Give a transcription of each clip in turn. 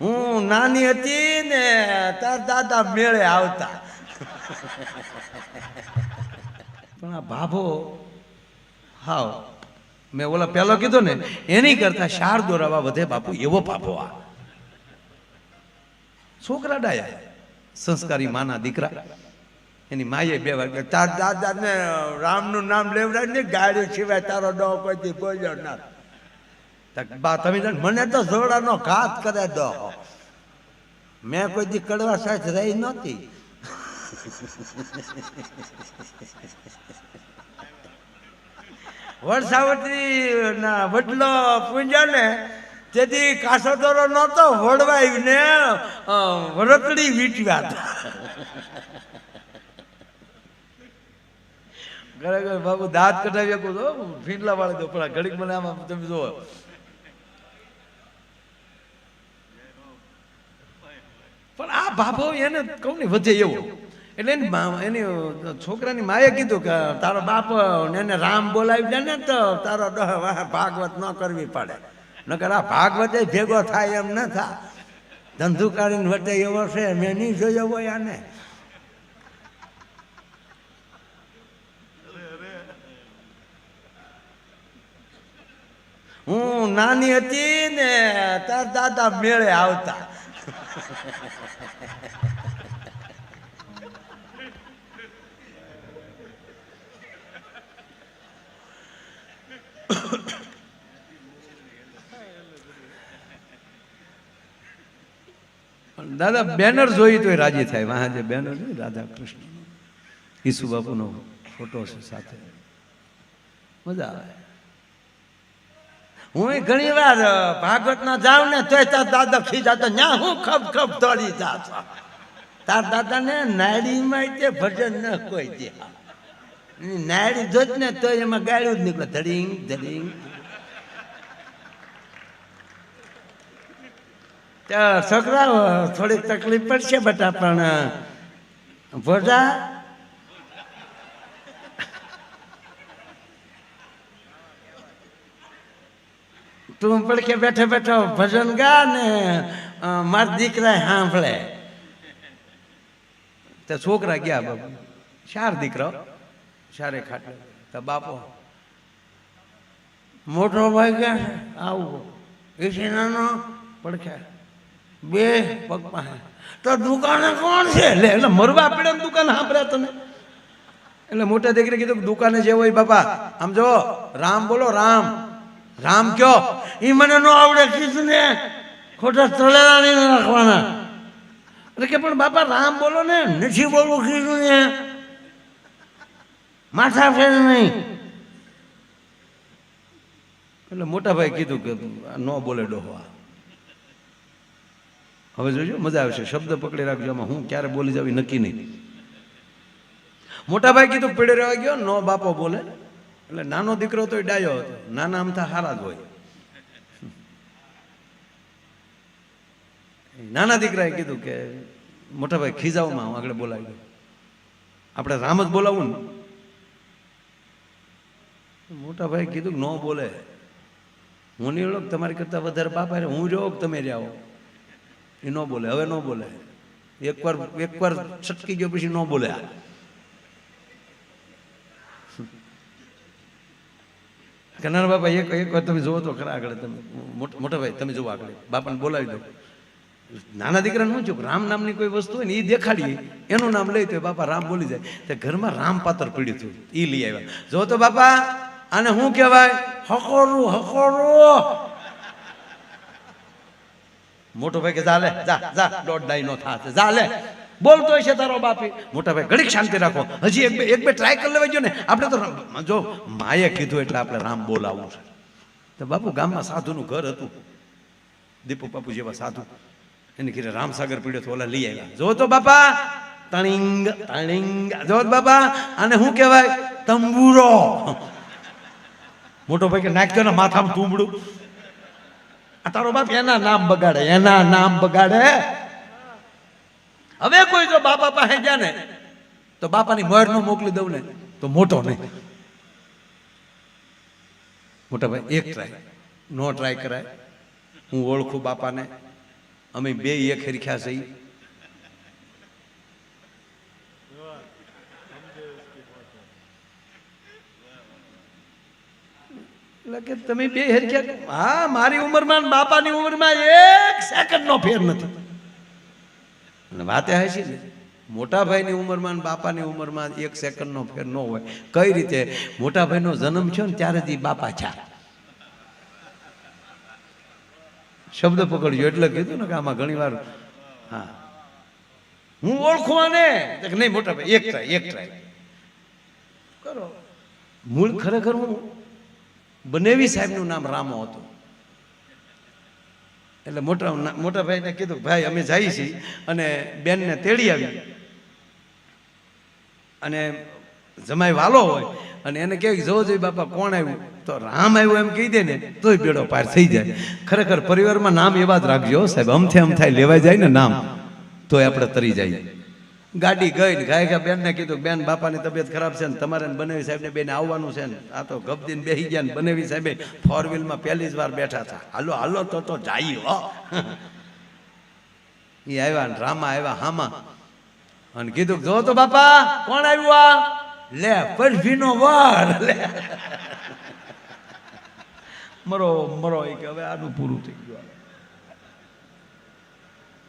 હું નાની હતી ને તાર દાદા મેળે આવતા. પણ આ ભાભો, હાવ, મેં ઓલા પહેલો કીધો ને, એની કરતા શાર દોરાવા વધે બાપુ, એવો ભાભો આ. છોકરા ડાયા, સંસ્કારી માના દીકરા. એની માએ બે વાર તાર દાદા ને રામનું નામ લેવડાય ને ગાડી સિવાય તારો ડો કોઈથી બોલ્યો ના બા, તમે મને તો જોડાનો ઘાત કરે દો. મેં કોઈ દી કડવા સાથ રહી નહોતી. વરસાવતી ના વડલો પૂંજા ને તેથી કાસો દોરો નહોતો વડવાઈને ને વરતડી વીંટવ્યા હતા. ખરેખર બાબુ દાંત કઢાવી શકું તો ફીંડલા વાળી દો પણ ઘડીક મને આમાં તમે જુઓ પણ આ ભાભો એને કહું ને, વધે એવો. એટલે એની એની છોકરાની માએ કીધું કે, તારો બાપ એને રામ બોલાવી દે ને તો તારો ભાગવત ન કરવી પડે. નકર આ ભાગવત ભેગો થાય એમ ન થાય ધંધુકારીને વટે એવો છે, મેં નહીં જોયો હોય આને. હું નાની હતી ને તાર દાદા મેળે આવતા. દાદા, બેનર જોઈ તો રાજી થાય. વાહ, જે બેનર જોઈ રાધા કૃષ્ણ ઈસુ બાપુનો ફોટો છે સાથે. મજા આવે. હું ઘણી વાર ભાગવત ના જાઉં ને તોય તાર દાદા ખીજાતો ન્યા હું ખબ ખબ દોડી જાતો. તાર દાદા ને નાડીમાં તે ભજન ન કોઈ એની નાડી જોત ને તો એમાં ગાળ્યું જ નીકળે ધડીંગ ધડીંગ. છોકરાઓ છોકરા થોડીક તકલીફ પડશે બટા, પણ ભોજા? તું પડકે બેઠો બેઠો ભજન ગા ને માર દીકરા સાંભળે તે છોકરા ગયા બાબુ ચાર દીકરા? ચારે ખાટલે તો બાપો, મોટો ભાઈ કે આવું. એસી નાનો પડખ્યા બે પગ પાસે. તો દુકાને કોણ છે? લે, એટલે મરવા પડે દુકાન સાંભળ્યા તને એટલે મોટા દીકરી કીધું દુકાને જે હોય બાપા, આમ જો, રામ બોલો, રામ. રામ કયો? એ મને ન આવડે, કીધું ને. ખોટા તળેલા નહીં રાખવાના. એટલે કે પણ બાપા, રામ બોલો ને, નથી બોલવું, કીધું ને. માથા ફેર નહીં. એટલે મોટા ભાઈ કીધું કે ન બોલે ડોહવા હવે જોજો, મજા આવશે. શબ્દ પકડી રાખજો આમાં. હું ક્યારે બોલી જાવ નક્કી નહીં. મોટા ભાઈ કીધું, પીડે રહેવા ગયો, નો બાપો બોલે. એટલે નાનો દીકરો તો ડાયો હતો. નાના આમથા હારા જ હોય. નાના દીકરાએ કીધું કે મોટા ભાઈ ખીજાવમાં હું આગળ બોલાવી આપણે રામ જ બોલાવું ને. મોટા ભાઈ કીધું ન બોલે. હું નહીં ઓળખ તમારી કરતાં વધારે બાપા રે હું રહ્યો તમે રહ્યા એ ન બોલે. હવે ન બોલે. એકવાર એકવાર છટકી ગયો પછી ન બોલે કનાર બાપા, એક વાર તમે જુઓ તો ખરા આગળ તમે. મોટા ભાઈ તમે જોવો આગળ. બાપાને બોલાવી દો. નાના દીકરાને શું છું રામ નામની કોઈ વસ્તુ હોય ને એ દેખાડીએ. એનું નામ લઈ તો બાપા રામ બોલી જાય. તે ઘરમાં રામ પાત્ર પીડ્યું હતું. એ લઈ આવ્યા. જો તો બાપા આને શું કહેવાય? હકોરું હકોરું. મોટો ભાઈ કે ચાલે જા જા, દોઢ ડાઈ નો થાશે ચાલે બોલતો હશે તારો બાપી. મોટા ભાઈ, ઘડીક શાંતિ રાખો. હજી એક બે એક બે ટ્રાય કરી લેવાજો ને. આપણે તો જો, માએ કીધું એટલે આપણે રામ બોલાવવું છે. તો બાપુ ગામમાં સાધુનું ઘર હતું. દીપુ બાપુ જેવા સાધુ. એને ઘરે રામસાગર પીડ્યો તો ઓલા લઈ આવ્યા. જો તો બાપા, તણિંગ તણિંગ. જો બાપા, આને શું કહેવાય? તંબુરો. મોટો ભાઈ કે નાખજો ને માથામાં તુંબડું આ તારો બાપ એના નામ બગાડે, એના નામ બગાડે. હવે કોઈ જો બાપા પાસે ગયા ને, તો બાપાની મોર નો મોકલી દઉં ને, તો મોટો નહીં. મોટા ભાઈ, એક ટ્રાય નો ટ્રાય કરાય. હું ઓળખું બાપાને. અમે બે એક હરખ્યા છે એટલે કે તમે બે હરખ્યા હા મારી ઉંમરમાં બાપાની ઉંમરમાં એક સેકન્ડનો ફેર નથી. અને વાતે હાચી ને મોટા ભાઈની ઉંમરમાં બાપાની ઉંમરમાં એક સેકન્ડનો ફેર ન હોય. કઈ રીતે? મોટા ભાઈનો જન્મ થયો ને ત્યારે જ બાપા છા શબ્દ પકડજો એટલે કીધું ને કે આમાં ઘણી વાર હા. હું ઓળખું આને તો નહીં મોટા ભાઈ એક ટ્રાય એક ટ્રાય કરો. મૂળ ખરેખર હું બનેવી સાહેબનું નામ રામો હતું. એટલે મોટા મોટા ભાઈને કીધું ભાઈ, અમે જઈએ છીએ. અને બેનને તેડી આવી. અને જમાઈ વાલો હોય, અને એને કહે જોવો જોઈએ બાપા, કોણ આવ્યું? તો રામ આવ્યું એમ કહી દે ને, તોય બેડો પાર થઈ જાય. ખરેખર પરિવારમાં નામ એવા જ રાખજો સાહેબ. અમથે અમથાય લેવાય જાય ને નામ, તોય આપણે તરી જાય. ગાડી ગઈ ને ગાય બેનને કીધું, બેન, બાપાની તબિયત ખરાબ છે ને તમારે બનેવી સાહેબને બેન આવવાનું છે ને. આ તો ગબદીન બેહી ગયા ને બનેવી સાહેબે ફોર વ્હીલમાં પહેલી જ વાર બેઠા હતા. હાલો હાલો, તો તો જાય હો. એ આવ્યા ને રામા આવ્યા હામા અને કીધું, જો તો બાપા, કોણ આવ્યું આ? લે પરભીનો વાર. લે. મરો મરો એ કે હવે આનું પૂરું થઈ ગયું.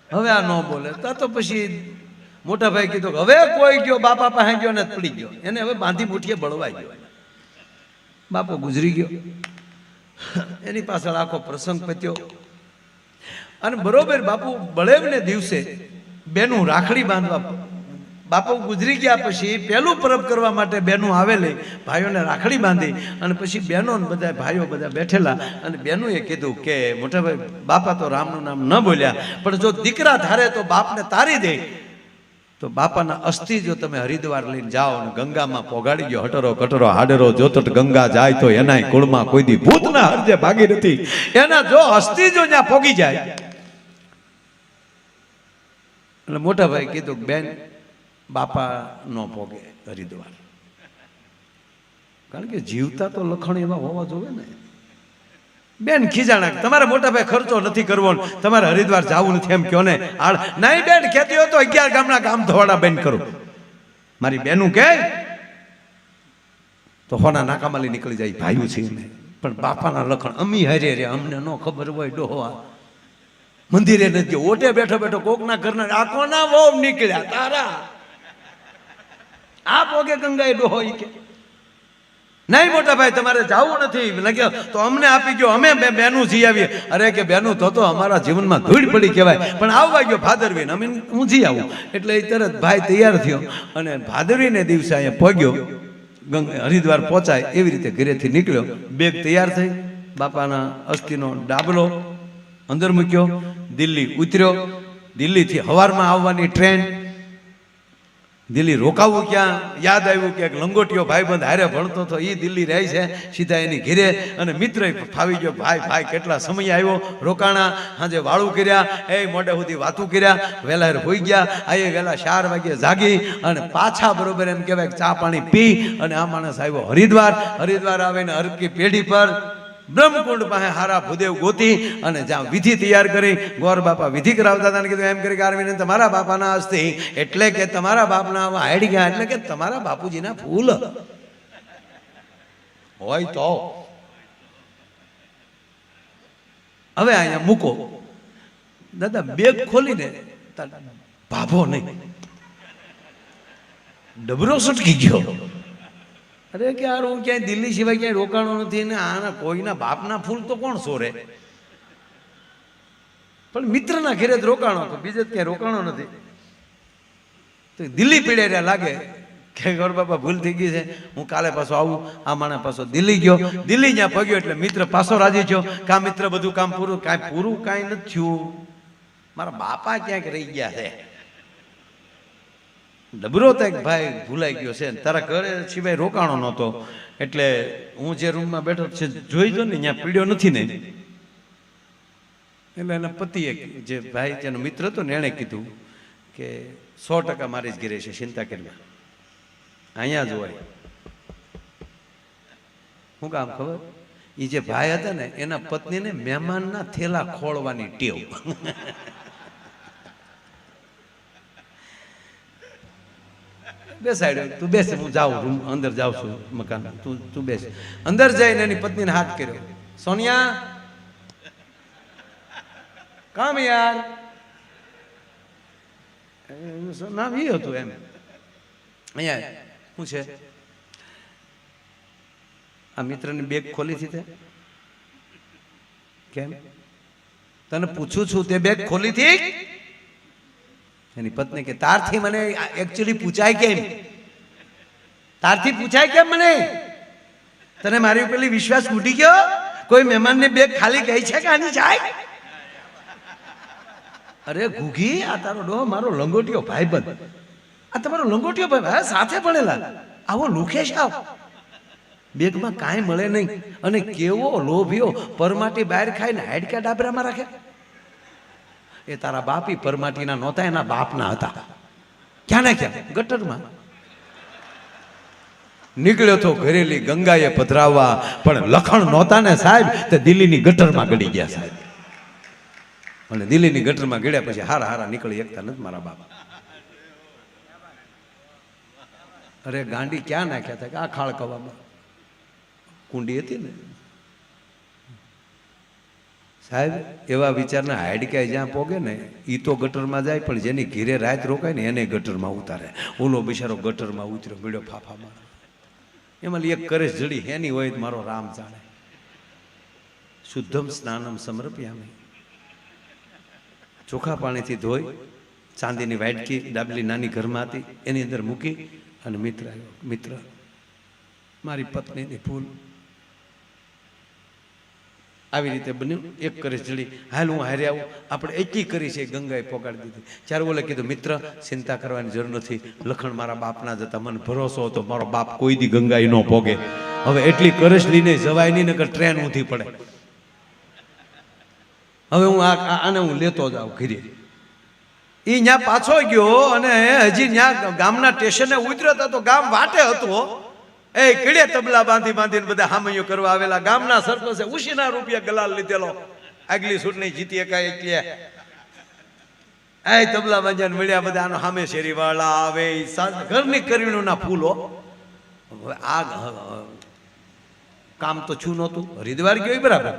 હવે આ ન બોલે. તો પછી મોટા ભાઈ કીધું હવે કોઈ ગયો, બાપા પાસે ગયો ને પડી ગયો. એને હવે બાંધી મુઠીએ બળવાઈ ગયો. બાપો ગુજરી ગયો. એની પાછળ આખો પ્રસંગ પત્યો. અને બરોબર બાપુ બળેવને દિવસે બેનું રાખડી બાંધવા બાપુ ગુજરી ગયા પછી પહેલું પરબ કરવા માટે બેનું આવેલી, ભાઈઓને રાખડી બાંધી અને પછી બહેનો બધા ભાઈઓ બધા બેઠેલા અને બેનુએ કીધું કે મોટા ભાઈ બાપા તો રામનું નામ ન બોલ્યા, પણ જો દીકરા ધારે તો બાપને તારી દે. તો બાપાના અસ્થિ જો તમે હરિદ્વાર લઈને જાઓ અને ગંગામાં પોગાડી ગયો, હટરો કટરો, હાડરો જોતટ ગંગા જાય તો એનાય કુળમાં કોઈ દી ભૂત ના હરજે ભાગી નથી. એના જો અસ્થિ જો ત્યાં પોગી જાય. એટલે મોટા ભાઈ કીધું બેન, બાપા નો પોગે હરિદ્વાર. કારણ કે જીવતા તો લખણ એવા હોવા જોવે ને. બેન ખીજાણા તમારે મોટા ભાઈ ખર્ચો નથી કરવો તમારે હરિદ્વાર જવું નથી એમ કયો ને? આળ નહીં બેન ખેતી હોય તો અગિયાર ગામના કામ ધોવાડા બેન કરો. મારી બેનું કે? તો હોના નાકામાલી નીકળી જાય ભાઈઓ છે પણ બાપાના લખણ અમી હરે રે અમને ન ખબર હોય ડોહવા. મંદિરે નથી ગયો ઓટે બેઠો બેઠો કોકના ઘરના આ કોના વહુ નીકળ્યા? તારા. આ પોગે ગંગાએ ડોહો કે. નહીં મોટા ભાઈ, તમારે જવું નથી. તો અમને આપી ગયો અમે બે બેનું જી આવીએ. અરે કે બેનું, તો તો અમારા જીવનમાં ધૂળ પડી કહેવાય. પણ આવવા ગયો ભાદરવીને. અમે હું જી આવું? એટલે એ તરત ભાઈ તૈયાર થયો અને ભાદરવીને દિવસે અહીંયા ગંગ, હરિદ્વાર પહોંચાય, એવી રીતે ઘરેથી નીકળ્યો. બેગ તૈયાર થઈ, બાપાના અસ્થિનો ડાબલો અંદર મૂક્યો, દિલ્હી ઉતર્યો. દિલ્હીથી હવારમાં આવવાની ટ્રેન દિલ્હી રોકાવું ક્યાં? યાદ આવ્યું કે એક લંગોટીયો ભાઈબંધ હારે ભણતો હતો એ દિલ્હી રહે છે, સીધા એની ઘેરે અને મિત્ર ફાવી ગયો, ભાઈ ભાઈ, કેટલા સમય આવ્યો? રોકાણા? સાંજે વાળું કર્યા? એ મોઢે સુધી વાતું કર્યા? વહેલા હોઈ ગયા? આ એ વહેલા ચાર વાગે જાગી અને પાછા બરોબર એમ કહેવાય ચા પાણી પી અને આ માણસ આવ્યો હરિદ્વાર. હરિદ્વાર આવે ને હરકી પેઢી પર બ્રહ્મકુંડ પાસે હારા ભૂદેવ ગોતી અને જ્યાં વિધિ તૈયાર કરી, ગોર બાપા વિધિ કરાવતા હતા અને કીધું, એમ કરી આરવીને તમારા બાપાના હસ્તે, એટલે કે તમારા બાપના હાડી ગયા એટલે કે તમારા બાપુજીના ફૂલ. હોય તો. હવે અહીંયા મૂકો. દાદા, બેગ ખોલીને ભાભો નહીં. ડબરો સટકી ગયો. અરે કે યાર હું ક્યાંય દિલ્હી સિવાય ક્યાંય રોકાણો નથી ને આના કોઈના બાપના ફૂલ તો કોણ સોરે? પણ મિત્રના ઘેરે જ રોકાણો તો બીજે જ ક્યાંય રોકાણો નથી. તો દિલ્હી પીડે રહ્યા લાગે કે ગોર બાપા, ભૂલ થઈ ગઈ છે. હું કાલે પાછો આવું, આ માણસ પાછો દિલ્હી ગયો. દિલ્હી જ્યાં પગ્યો એટલે મિત્ર પાછો રાજી થયો. કા મિત્ર બધું કામ પૂરું, કાંઈ પૂરું કાંઈ નથી થયું. મારા બાપા ક્યાંક રહી ગયા છે. ડબરો તો એક ભાઈ ભૂલાઈ ગયો છે. તારા ઘરે સિવાય રોકાણો નહોતો. એટલે હું જે રૂમમાં બેઠો છે, જોઈ જો ને, ત્યાં પીડ્યો નથી ને. એટલે એના પતિએ જે ભાઈ, જેનો મિત્ર હતો ને, એણે કીધું કે સો ટકા મારી જ ઘેરે છે, ચિંતા કરવા અહીંયા જ હોય. શું કામ ખબર? એ જે ભાઈ હતા ને, એના પત્નીને મહેમાનના થેલા ખોળવાની ટેવ. બેસાડ્યો તું બેસ, હું જાઉં, રૂમ અંદર જાઉં છું મકાન. તું તું બેસ. અંદર જઈને એની પત્નીને હાથ કર્યો. સોનિયા? કામ યાર. નામ એ હતું એમ. અહીંયા, શું છે? આ મિત્રની બેગ ખોલી હતી તે? કેમ? તને પૂછું છું, તે બેગ ખોલી હતી એની પત્ની કે, તારથી મને એકચ્યુઅલી પૂછાય કેમ? તારથી પૂછાય કેમ મને? તને મારી પેલી વિશ્વાસ ઉઠી ગયો? કોઈ મહેમાનની બેગ ખાલી ગઈ છે કે આની જાય? અરે ઘૂઘી આ તારો ડો, મારો લંગોટીયો ભાઈ બંધ આ તમારો લંગોટીયો ભાઈ હા, સાથે ભણેલા. આવો લુખેશ આવ. બેગમાં કાંઈ મળે નહીં. અને કેવો લોભિયો પરમાટી બહાર ખાઈને હાડકા ડાબરામાં રાખે. એ તારા બાપી પરમાટીના નહોતા, એના બાપના હતા. ક્યાં ના ક્યાં? ગટરમાં. નીકળ્યો તો ઘરેલી ગંગાએ પધરાવવા, પણ લખણ નહોતા ને સાહેબ, તે દિલ્હીની ગટરમાં ગડી ગયા સાહેબ. અને દિલ્હીની ગટરમાં ગળ્યા પછી હારા હારા નીકળી એકતા નથી મારા બાપ. અરે ગાંડી ક્યાં નાખ્યા હતા? આ ખાળ કવામાં. કુંડી હતી ને? સાહેબ, એવા વિચારના હાડકાય જ્યાં પોગે ને એ તો ગટરમાં જાય, પણ જેની ઘીરે રાત રોકાય ને, એને ગટરમાં ઉતારે. ઓલો બિચારો ગટરમાં ઉતર્યો મળ્યો ફાફામાં એમાં એક કરે જડી હેની હોય તો મારો રામ જાણે. શુદ્ધમ સ્નાનમ સમર્પ્યામી. ચોખા પાણીથી ધોઈ, ચાંદીની વાટકી, ડાબલી નાની ઘરમાં હતી, એની અંદર મૂકી, અને મિત્ર આવ્યો, મિત્ર, મારી પત્નીની ફૂલ આવી રીતે બન્યું. એક કરે જળી હાલ હું હારે આવું. આપણે એટલી કરી છે, ગંગાએ પોગાડી દીધી. ચાર ઓલે કીધું, મિત્ર, ચિંતા કરવાની જરૂર નથી. લખણ મારા બાપના જતા મને ભરોસો હતો. મારો બાપ કોઈ દી ગંગાઈ ન પોગે. હવે એટલી કરશ લઈને જવાય નહીં નગર ટ્રેન ઊંધી પડે. હવે હું આ આને હું લેતો જાઉં ઘીરે. એ ત્યાં પાછો ગયો અને હજી ત્યાં ગામના સ્ટેશને ઉતર્યો તો ગામ વાટે હતો એ કીડે તબલા બાંધી બાંધીને બધા હામૈયો કરવા આવેલા. ગામના સરપંચે ઉશીના રૂપિયા ગલાલ લીધેલો. આગલી ચૂંટણી જીતી એકાય એટલે એ તબલા બાંધ્યા મળ્યા બધા આનો હામે શેરી વાળા આવે ઘરની કરીણોના ફૂલો આ કામ તો છું નહોતું. હરિદ્વાર ગયો બરાબર.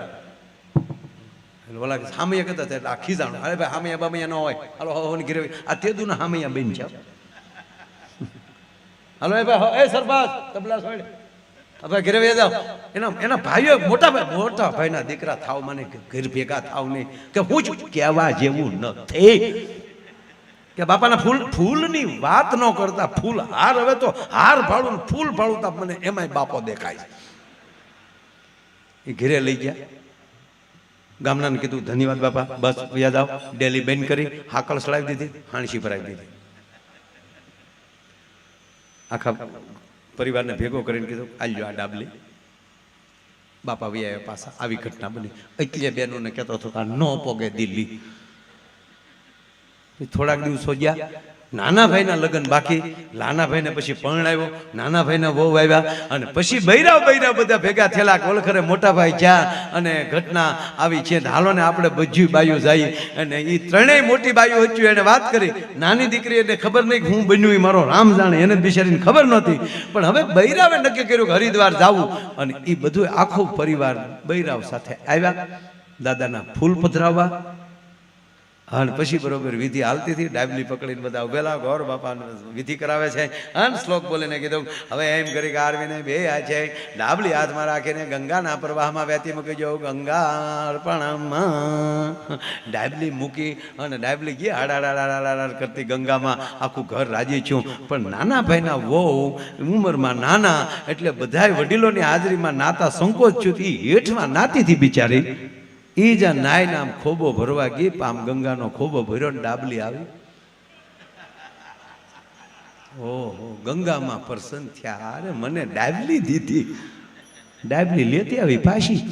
કે હામૈયા કહેતા હતા આ ખીજાણું. અરે ભાઈ, હામૈયા બામૈયા ન હોય. હાલો હવાની ઘરે આ તેદુના હામૈયા બેન છે. હાલો, એ ભાઈ એ સરપંચ તબલા સોડે હવે ઘરે જાઓ. એના એના ભાઈઓ મોટા ભાઈ મોટા ભાઈના દીકરા થાવ મને ઘર ભેગા થાવ નહીં. કે હું જ કહેવા જેવું નથી. કે બાપાના ફૂલ ફૂલની વાત ન કરતા, ફૂલ હાર. હવે તો હાર ભાડું ફૂલ ભાડું તા મને એમાંય બાપો દેખાય એ ઘરે લઈ ગયા. ગામનાને કીધું, ધન્યવાદ બાપા. બસ યાદ આવ ડેલી બેન કરી હાકળ સડાવી દીધી હાણસી ભરાવી દીધી. આખા પરિવારને ભેગો કરીને કીધું, આલ્યો આ ડાબલી. બાપા વૈયા પાછા આવી ઘટના બની. એટલે બેનોને કહેતો હતો કે ન પોગે દિલ્હી. થોડાક દિવસો ગયા નાના ભાઈના લગ્ન બાકી નાના ભાઈને પછી પરણાવ્યો નાના ભાઈના વહુ આવ્યા અને પછી બૈરા બૈરા બધા ભેગા થયેલા, કોલખરે મોટાભાઈ મોટા ભાઈ ગયા અને ઘટના આવી છે હાલો ને આપણે બજ્યું બાયું જાય. અને એ ત્રણેય મોટી બાયું હચ્યું એને વાત કરી, નાની દીકરી એને ખબર નહીં હું બન્યું એ મારો રામ જાણે, એને બિચારીને ખબર નહોતી. પણ હવે બૈરાવે નક્કી કર્યું કે હરિદ્વાર જાવું. અને એ બધું આખો પરિવાર બૈરાવ સાથે આવ્યા, દાદાના ફૂલ પધરાવવા અને પછી બરોબર વિધિ હાલતી હતી, ડાબલી પકડીને બધા ઉભેલા, ગોર બાપા વિધિ કરાવે છે. અને શ્લોક બોલીને કીધું, હવે એમ કરી કે આરવીને બે આ છે, ડાબલી હાથમાં રાખીને ગંગાના પ્રવાહમાં વહેતી મૂકી જો ગંગા અર્પણમાં ડાબલી મૂકી અને ડાબલી ગઈ હાડાડાડાડાડાડ કરતી ગંગામાં, આખું ઘર રાજી છું, પણ નાના ભાઈના વહુ ઉંમરમાં નાના, એટલે બધાય વડીલોની હાજરીમાં નાતા સંકોચ છું હેઠમાં નાતી હતી બિચારી. ઈ જ્યાં નાય નામ ખોબો ભરવા ગઈ, પામ ગંગાનો ખોબો ભર્યો ને ડાબલી આવી. ઓહો, ગંગામાં પ્રસન્ન થયા. અરે, મને ડાબલી દીધી. ડાબલી લેતી આવી પાછી.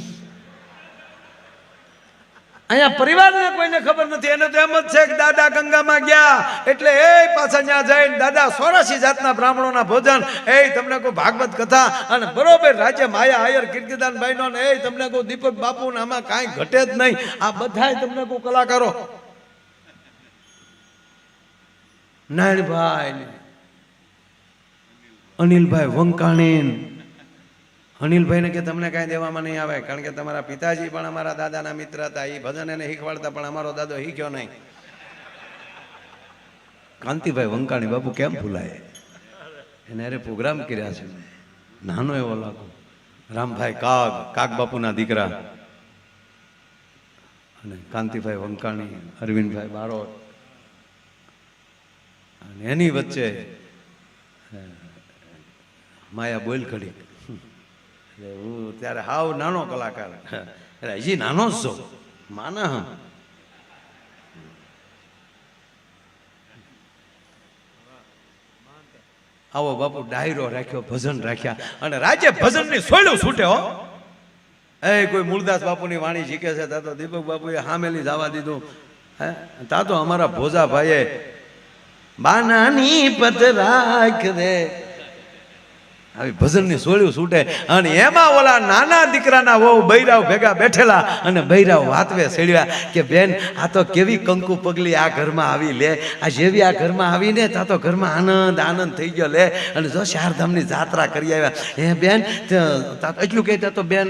અહીંયા પરિવારને કોઈને ખબર નથી. એને તો એમ જ છે કે દાદા ગંગામાં ગયા. એટલે એ પાછા ત્યાં જઈને દાદા સોરાસી જાતના બ્રાહ્મણોના ભોજન. એ તમને કોઈ ભાગવત કથા. અને બરોબર રાજ્ય માયા આયર કીર્તિદાન ભાઈનો એ તમને કોઈ દીપક બાપુ ને આમાં કાંઈ ઘટે જ નહીં. આ બધાય તમને કોઈ કલાકારો. નારાયણભાઈ અનિલભાઈ, વંકાણીન અનિલભાઈને કે તમને કાંઈ દેવામાં નહીં આવે, કારણ કે તમારા પિતાજી પણ અમારા દાદાના મિત્ર હતા એ ભજન એને શીખવાડતા, પણ અમારો દાદો શીખ્યો નહીં. કાંતિભાઈ વંકાણી બાપુ કેમ ભૂલાય? એને અરે પ્રોગ્રામ કર્યા છે. નાનો એવો લાગુ. રામભાઈ કાગ કાગ બાપુના દીકરા. અને કાંતિભાઈ વંકાણી, અરવિંદભાઈ બારોટ. અને એની વચ્ચે માયા બોલ ઘડી હું ત્યારે હાવ નાનો કલાકાર. એટલે હજી નાનો જ છો. માના આવો બાપુ ડાયરો રાખ્યો, ભજન રાખ્યા. અને રાજે ભજનની સોયલું છૂટે હો. એ કોઈ મૂળદાસ બાપુની વાણી શીખે છે, તા તો દીપક બાપુએ હામેલી જવા દીધું. હે? તા તો અમારા ભોજા ભાઈએ બાનાની પત રાખ દે આવી ભજનની સોળ્યું છૂટે. અને એમાં ઓલા નાના દીકરાના વહુ બૈરાવ ભેગા બેઠેલા અને બૈરાવ વાતવે સેડ્યા કે, બેન, આ તો કેવી કંકુ પગલી આ ઘરમાં આવી લે. આ જેવી આ ઘરમાં આવીને તા તો ઘરમાં આનંદ આનંદ થઈ ગયો લે. અને જો ચારધામની જાત્રા કરી આવ્યા. હે બેન એટલું કહેતા તો બેન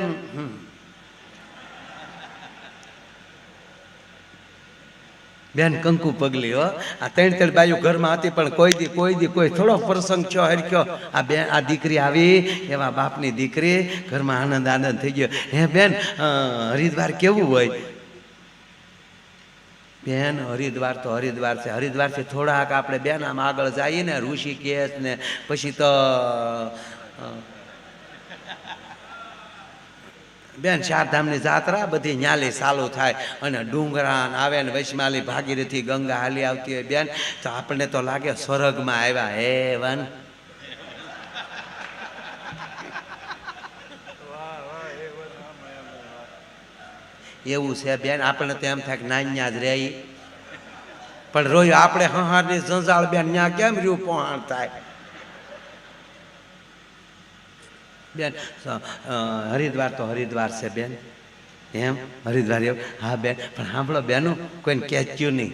બેન કંકુ પગલી, હો. આ ત્રણ ત્રણ બાજુ ઘરમાં હતી, પણ કોઈ દી કોઈ દી કોઈ થોડો પ્રસંગ છો હરખ્યો આ બેન આ દીકરી આવી, એવા બાપની દીકરી, ઘરમાં આનંદ આનંદ થઈ ગયો. હે બેન હરિદ્વાર કેવું હોય? બેન, હરિદ્વાર તો હરિદ્વાર છે. હરિદ્વારથી થોડાક આપણે બેન આમ આગળ જઈએ ને ઋષિકેશ ને પછી તો બેન, ચારધામની જાત્રા બધી ન્યાલી ચાલુ થાય અને ડુંગરાન આવે ને વૈશ્માલી ભાગીરથી ગંગા હાલી આવતી હોય. બેન, તો આપણને તો લાગે સ્વર્ગમાં આવ્યા. હે, વન. એવું છે, બેન, આપણને તો એમ થાય કે નાન્યા જ રહી. પણ રોય આપણે હહારની સંજાળ બેન, ન્યા કેમ રહ્યું પહોંચ થાય? બેન હરિદ્વાર તો હરિદ્વાર છે બેન. એમ? હરિદ્વાર એવું? હા, બેન. પણ સાંભળો બેનું, કોઈને કહેચ્યું નહીં.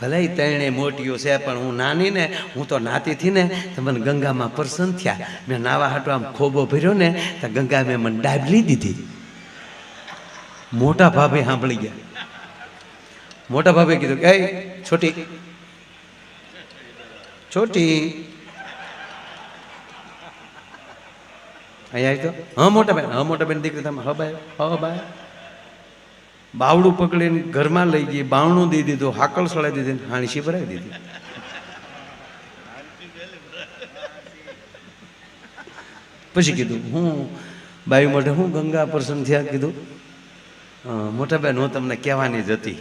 ભલે તેણે મોટીઓ છે, પણ હું નાની ને હું તો નાતી થી ને મને ગંગામાં પ્રસન્ન થયા. મેં નાવા હાટો આમ ખોબો ભર્યો ને, તો ગંગા મેં મને ડાબલી દીધી. મોટા ભાભે સાંભળી ગયા. મોટા ભાભે કીધું કે છોટી. છોટી. અહીંયા તો હા મોટા બેન હા મોટા બેન દીકરી તમે હા ભાઈ હા ભાઈ. બાવડું પકડીને ઘરમાં લઈ ગઈ બાવણું દઈ દીધું હાકલ સળાઈ દીધી હાણસી ભરાવી દીધી. પછી કીધું હું બાયું મોઢે હું ગંગા પ્રસન્ન થયા? કીધું "અ, મોટા બેન હું તમને કહેવાની જ હતી.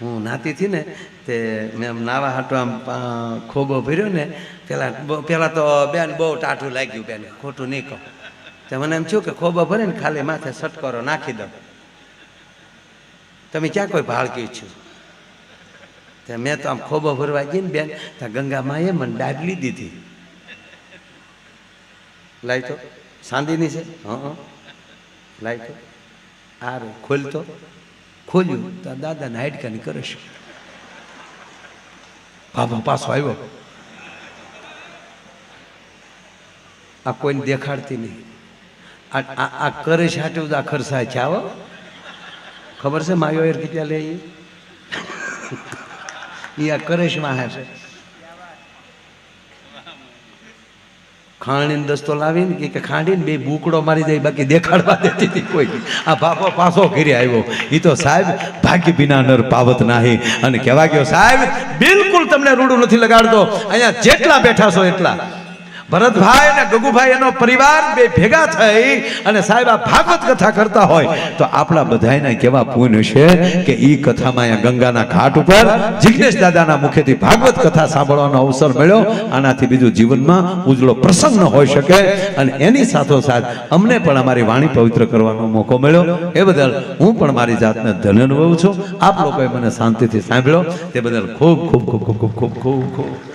હું નાતી હતી ને, તે મેં આમ નાવા હાટો આમ ખોબો ભર્યો ને, પેલા પહેલાં તો બેન બહુ ટાઢું લાગ્યું બેન, ખોટું નહીં કહું. તો મને એમ થયું કે ખોબો ભરે ને ખાલી માથે સટકોરો નાખી દો તમે ક્યાં કોઈ ભાળકી છું? તે મેં તો આમ ખોબો ભરવા ગઈ ને બેન, ત્યાં ગંગા માએ મને ડાબલી દીધી. લાઈ તો સાંદીની છે? હં લાઈ તો આ ખોલતો. ખોલ્યું, તો દાદાને હાડકાની કરે છે. બાબા પાછો આવ્યો. આ કોઈને દેખાડતી નહીં. આ કરે છે આટલું આ ખરસાય છે, આવો. ખબર છે માયો એર કેટલા લે? ઈ? આ કરેશમાં હે છે ખાંડીને દસ્તો લાવીને કે ખાંડીને બે બુકડો મારી જાય, બાકી દેખાડવા દેતી હતી કોઈ. આ બાપો પાછો ઘરે આવ્યો. એ તો સાહેબ, ભાગ્ય વિના નર પાવત નાહી. અને કહેવા ગયો, સાહેબ, બિલકુલ તમને રૂડું નથી લગાડતો. અહીંયા જેટલા બેઠા છો એટલા. ભરતભાઈ અને ગગુભાઈ એનો પરિવાર બે ભેગા થઈ અને સાહેબ આ ભાગવત કથા કરતા હોય, તો આપણા બધાયના કેવા પુણ્ય છે કે ઈ કથામાં અહીંયા ગંગાના ઘાટ ઉપર જિજ્ઞેશ દાદાના મુખેથી ભાગવત કથા સાંભળવાનો અવસર મળ્યો. આનાથી બીજું જીવનમાં ઉજળો પ્રસંગ ન હોઈ શકે અને એની સાથોસાથ અમને પણ અમારી વાણી પવિત્ર કરવાનો મોકો મળ્યો. એ બદલ હું પણ મારી જાતને ધન અનુભવું છું. આપ લોકોએ મને શાંતિથી સાંભળ્યો તે બદલ ખૂબ ખૂબ ખૂબ ખૂબ ખૂબ ખૂબ ખૂબ.